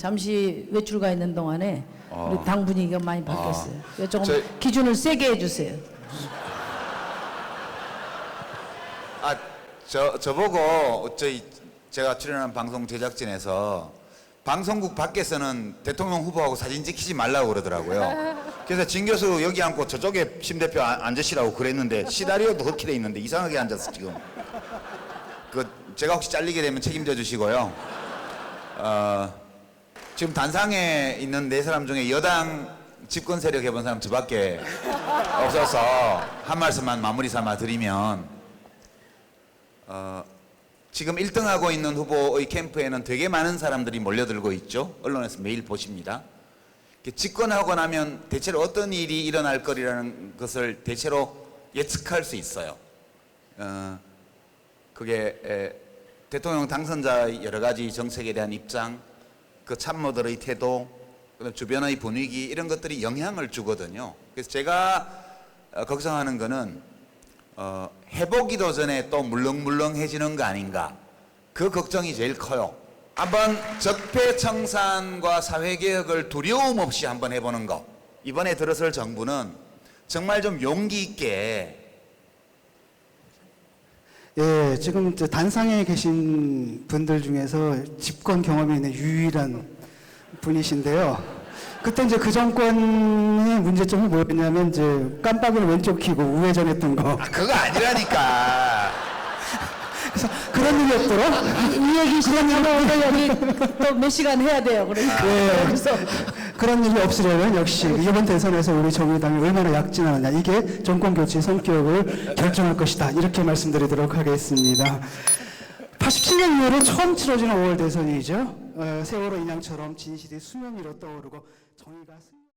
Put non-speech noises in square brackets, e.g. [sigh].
잠시 외출가 있는 동안에 우리 당 분위기가 많이 바뀌었어요. 그래서 조금 저희- 기준을 세게 해주세요. 아, 저 저보고 저희 제가 출연한 방송 제작진에서 방송국 밖에서는 대통령 후보하고 사진 찍히지 말라고 그러더라고요. 그래서 진 교수 여기 앉고 저쪽에 심 대표 안- 앉으시라고 그랬는데 시나리오도 그렇게 돼 있는데 이상하게 앉았어 지금. 그 제가 혹시 잘리게 되면 책임져 주시고요. 어, 지금 단상에 있는 네 사람 중에 여당 집권 세력 해본 사람 저밖에 없어서 한 말씀만 마무리 삼아 드리면 어, 지금 1등하고 있는 후보의 캠프에는 되게 많은 사람들이 몰려들고 있죠. 언론에서 매일 보십니다. 집권하고 나면 대체로 어떤 일이 일어날 거리라는 것을 대체로 예측할 수 있어요. 어, 그게 에, 대통령 당선자의 여러 가지 정책에 대한 입장, 그 참모들의 태도, 주변의 분위기 이런 것들이 영향을 주거든요. 그래서 제가 어, 걱정하는 거는 어, 해보기도 전에 또 물렁물렁해지는 거 아닌가. 그 걱정이 제일 커요. 한번 적폐청산과 사회개혁을 두려움 없이 한번 해보는 거. 이번에 들어설 정부는 정말 좀 용기 있게 예, 지금 저 단상에 계신 분들 중에서 집권 경험이 있는 유일한 분이신데요. 그때 이제 그 정권의 문제점이 뭐였냐면 이제 깜빡이를 왼쪽 켜고 우회전했던 거. 아, 그거 아니라니까. [laughs] 그래서 그런 일이 없더라. 이, 이 얘기 시작하면 오늘 여기 또 몇 시간 해야 돼요. 그러니까 예. 그래서 그런 일이 없으려면 역시 이번 대선에서 우리 정의당이 얼마나 약진하느냐 이게 정권 교체 성격을 결정할 것이다 이렇게 말씀드리도록 하겠습니다. 87년 이후로 처음 치러지는 5월 대선이죠. 어, 세월호 인양처럼 진실이 수면 위로 떠오르고 정의가 승...